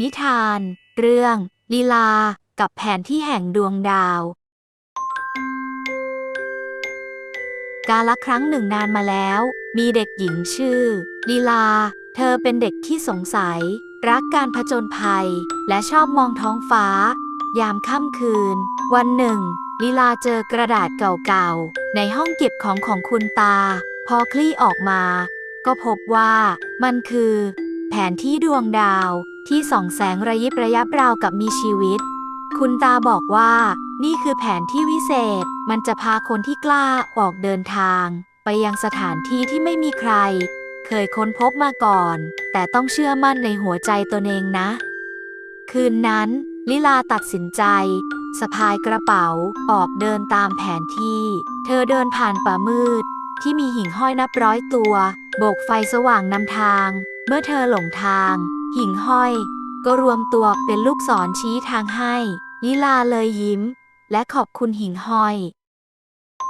นิทาน เรื่อง ลีลา กับแผนที่แห่งดวงดาว กาลครั้งหนึ่งนานมาแล้ว มีเด็กหญิงชื่อ ลีลา เธอเป็นเด็กที่สงสัย รักการผจญภัย และชอบมองท้องฟ้า ยามค่ำคืน วันหนึ่ง ลีลาเจอกระดาษเก่าๆ ในห้องเก็บของของคุณตา พอคลี่ออกมา ก็พบว่ามันคือ แผนที่ดวงดาว ที่ส่องแสงระยิบระยับราวกับมีชีวิต คุณตาบอกว่า นี่คือแผนที่วิเศษ มันจะพาคนที่กล้าออกเดินทาง ไปยังสถานที่ที่ไม่มีใคร เคยค้นพบมาก่อน แต่ต้องเชื่อมั่นในหัวใจตนเองนะ คืนนั้น ลิลาตัดสินใจสะพายกระเป๋าออกเดินตามแผนที่ เธอเดินผ่านป่ามืด ที่มีหิ่งห้อยนับร้อยตัว โบกไฟสว่างนำทาง เมื่อเธอหลงทาง หิ่งห้อย ก็รวมตัวเป็นลูกศรชี้ทางให้ ลิลาเลยยิ้ม และขอบคุณหิ่งห้อย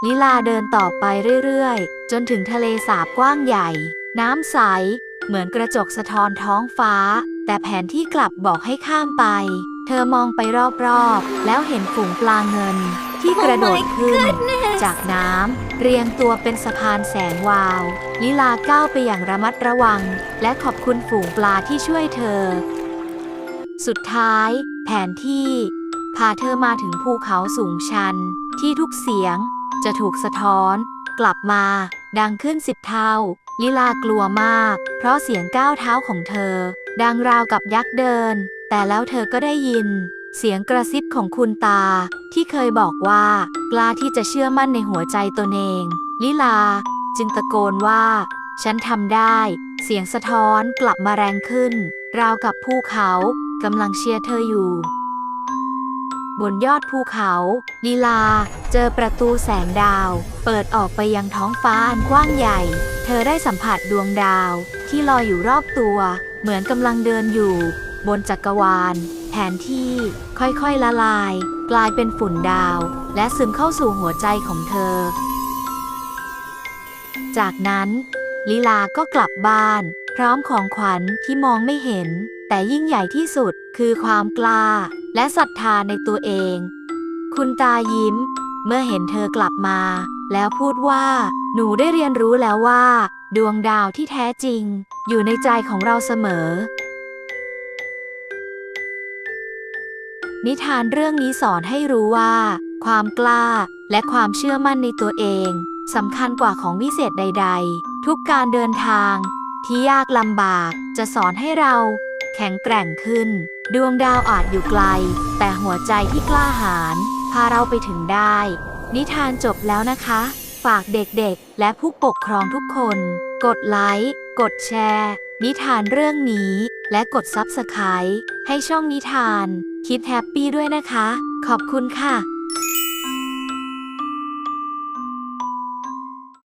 ลิลาเดินต่อไปเรื่อยๆ จนถึงทะเลสาบกว้างใหญ่ น้ำใส เหมือนกระจกสะท้อนท้องฟ้า แต่แผนที่กลับบอกให้ข้ามไป เธอมองไปรอบๆ แล้วเห็นฝูงปลาเงิน ที่กระโดดขึ้น จากน้ำเรียงตัวเป็นสะพานแสงวาว ลิลาก้าวไปอย่างระมัดระวัง และขอบคุณฝูงปลาที่ช่วยเธอ สุดท้าย แผนที่ พาเธอมาถึงภูเขาสูงชัน ที่ทุกเสียง จะถูกสะท้อน กลับมา ดังขึ้นสิบเท่า ลิลากลัวมาก เพราะเสียงก้าวเท้าของเธอ ดังราวกับยักษ์เดิน แต่แล้วเธอก็ได้ยิน เสียงกระซิบของคุณตา ที่เคยบอกว่า กล้าที่จะเชื่อมั่นในหัวใจตนเอง ลิลา จึงตะโกนว่า ฉันทำได้ เสียงสะท้อนกลับมาแรงขึ้น ราวกับภูเขากำลังเชียร์เธออยู่ บนยอดภูเขาลีลา เจอประตูแสงดาว เปิดออกไปยังท้องฟ้าอันกว้างใหญ่ เธอได้สัมผัสดวงดาว ที่ลอยอยู่รอบตัว เหมือนกำลังเดินอยู่ บนจักรวาล แผนที่ค่อยๆละลาย กลายเป็นฝุ่นดาว และซึมเข้าสู่หัวใจของเธอ จากนั้นลีลาก็กลับบ้าน พร้อมของขวัญที่มองไม่เห็น แต่ยิ่งใหญ่ที่สุดคือความกล้า และศรัทธาในตัวเอง คุณตายิ้ม เมื่อเห็นเธอกลับมา แล้วพูดว่า หนูได้เรียนรู้แล้วว่า ดวงดาวที่แท้จริง อยู่ในใจของเราเสมอ นิทานเรื่องนี้สอนให้รู้ว่า ความกล้าและความเชื่อมั่นในตัวเองสำคัญกว่าของวิเศษใด ๆ ทุกการเดินทาง ที่ยากลำบากจะสอนให้เรา แข็งแกร่งขึ้น ดวงดาวอาจอยู่ไกล แต่หัวใจที่กล้าหาญพาเราไปถึงได้ นิทานจบแล้วนะคะ ฝากเด็กๆ และผู้ปกครองทุกคน กดไลค์ กดแชร์ นิทานเรื่องนี้ และกดซับสไครต์ให้ช่องนิทาน คิดแฮปปี้ด้วยนะคะ ขอบคุณค่ะ